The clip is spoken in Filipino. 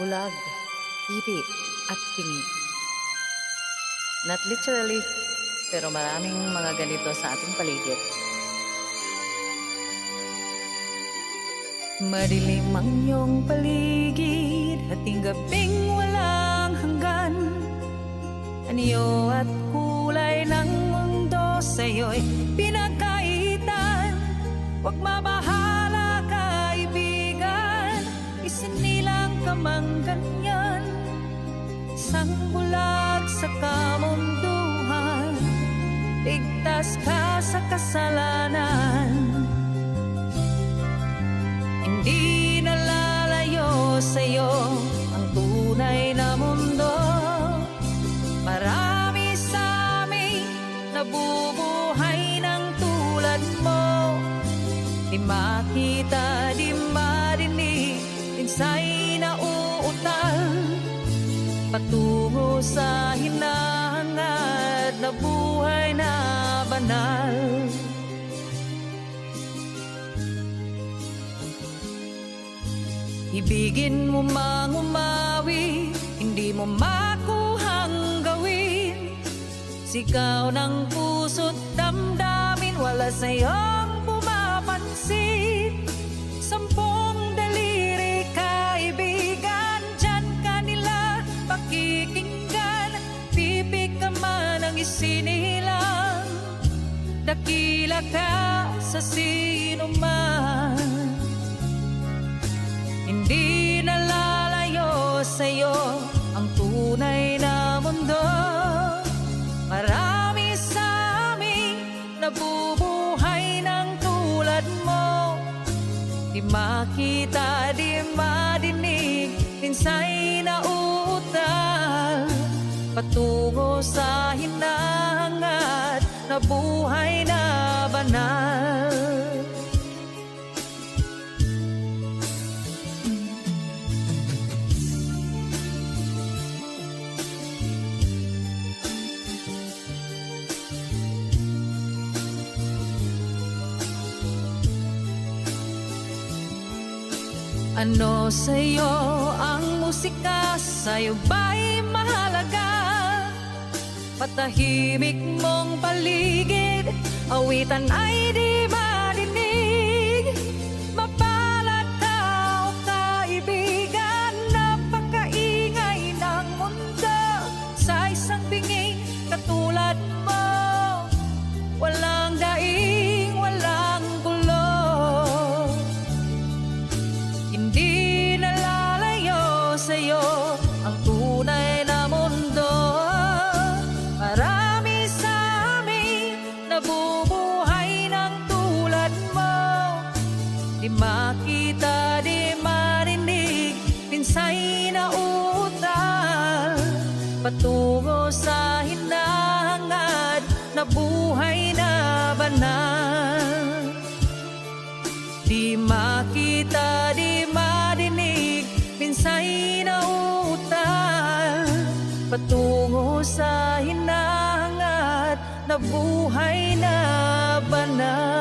bulag, hibi, at pingi. Not literally, pero maraming mga ganito sa ating paligid. Madilim ang iyong paligid Hating gabing walang hanggan Anyo at kulay ng mundo Sa'yo'y pinagkaitan Huwag mabahala Isang bulag sa kamunduhan. Ligtas ka sa kasalanan. Hindi nalalayo sa'yo ang tunay na mundo. Marami sa amin nabubuhay ng tulad mo. Di makita, di marinig, nauutal Patungo sa hinahangad na buhay na banal. Ibigin mo mang umawi, hindi mo makuhang gawin. Sigaw ng puso't damdamin, wala sa'yong dakila ka sa sino man. Hindi nalalayo sa'yo ang tunay na mundo. Marami sa amin nabubuhay ng tulad mo. Di makita, di madinig, minsa'y nauutal. Patungo sa hinangat na buhay na banal Ano sa'yo ang musika? Sa'yo ba'y mahalaga? Patahimik mong paligid Awitan ay di marinig. Mapalad ka o kaibigan Napakaingay ng mundo. Sa isang bingi katulad mo Walang daing, walang gulo. Hindi nalalayo sa'yo ang tunay Di makita, di marinig, minsa'y nauutal Patungo sa hinahangad na buhay na banal. Di makita, di marinig, minsa'y nauutal Patungo sa hinangat na buhay na banal